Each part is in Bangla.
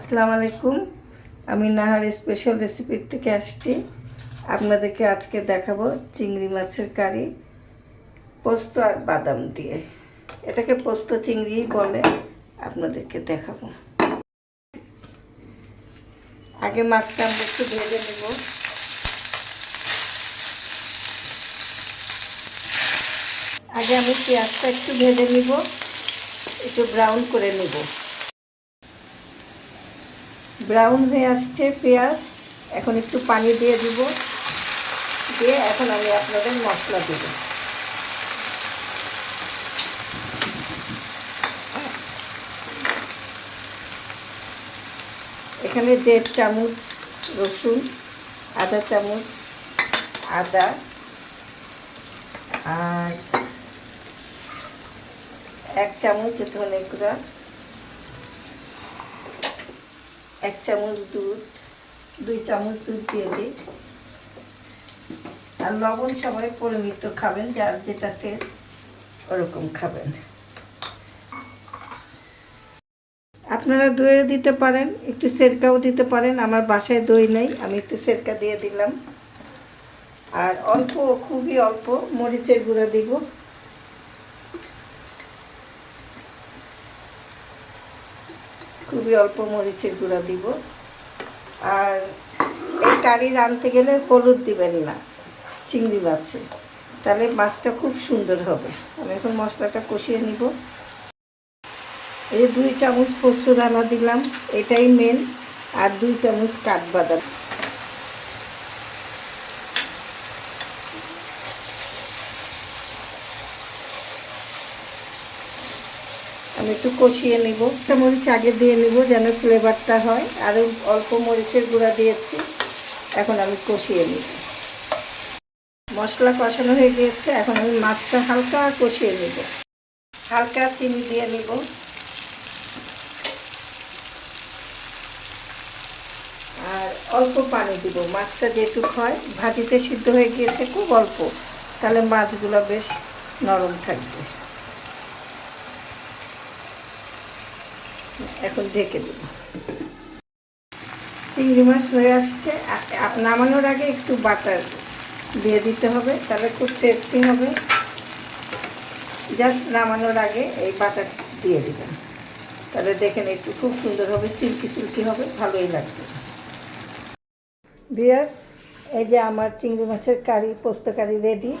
আসসালামু আলাইকুম। আমি নাহার স্পেশাল রেসিপির থেকে আসছি। আপনাদেরকে আজকে দেখাবো চিংড়ি মাছের কারি, পোস্ত আর বাদাম দিয়ে। এটাকে পোস্ত চিংড়ি বলে আপনাদেরকে দেখাবো। আগে মাছটা আমরা একটু ভেজে নেব। আগে আমি পেঁয়াজটা একটু ভেজে নিব, একটু ব্রাউন করে নেব। ব্রাউন হয়ে আসছে পেঁয়াজ। এখন একটু পানি দিয়ে দিব। দিয়ে এখন আমি আপনাদের মশলা দেব। এখানে দেড় চামচ রসুন, আধা চামচ আদা, আর এক চামচ ধনে গুঁড়া। এক চামচ দুধ, দুই চামচ দুধ দিয়ে দিই। আর লবণ সবাই পরিমিত খাবেন, যার যেটা টেস্ট ওরকম খাবেন। আপনারা দইও দিতে পারেন, একটু সেরকাও দিতে পারেন। আমার বাসায় দই নেই, আমি একটু সেরকা দিয়ে দিলাম। আর অল্প, খুবই অল্প মরিচের গুঁড়া দিব। খুবই অল্প মরিচের গুঁড়া দিব। আর এই কারি রাঁধতে গেলে হলুদ দিবেন না, চিংড়ি মাছে। তাহলে মাছটা খুব সুন্দর হবে। আমি এখন মশলাটা কষিয়ে নিব। এই দুই চামচ পোস্ত দানা দিলাম, এটাই মেন আর দুই চামচ কাঠবাদাম। আমি একটু কষিয়ে নিব। একটা মরিচ আগে দিয়ে নিব যেন ফ্লেভারটা হয়। আর অল্প মরিচের গুঁড়া দিয়েছি। এখন আমি কষিয়ে নিব। মশলা কষানো হয়ে গিয়েছে। এখন আমি মাছটা হালকা কষিয়ে নিব। হালকা চিনি দিয়ে নিব। আর অল্প পানি দিব। মাছটা যেটুক হয়। ভাজিতে সিদ্ধ হয়ে গিয়েছে খুব অল্প। তাহলে মাছগুলো বেশ নরম থাকবে। এখন ঢেকে দেব। চিংড়ি মাছ হয়ে আসছে। নামানোর আগে একটু বাটার দিয়ে দিতে হবে, তাহলে খুব টেস্টি হবে। জাস্ট নামানোর আগে এই বাটার দিয়ে দিবেন তাহলে দেখেন একটু খুব সুন্দর হবে, সিল্কি সিল্কি হবে, ভালোই লাগবে। বিয়ার্স এই যে আমার চিংড়ি মাছের কারি, পোস্ত কারি রেডি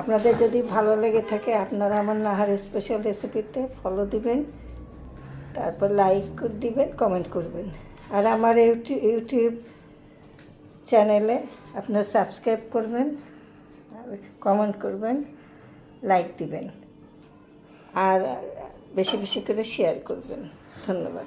আপনাদের যদি ভালো লেগে থাকে, আপনারা আমার নাহার স্পেশাল রেসিপিতে ফলো দিবেন। তারপর লাইক দিবেন কমেন্ট করবেন। আর আমার ইউটিউব চ্যানেলে আপনার সাবস্ক্রাইব করবেন কমেন্ট করবেন লাইক দিবেন। আর বেশি বেশি করে শেয়ার করবেন। ধন্যবাদ।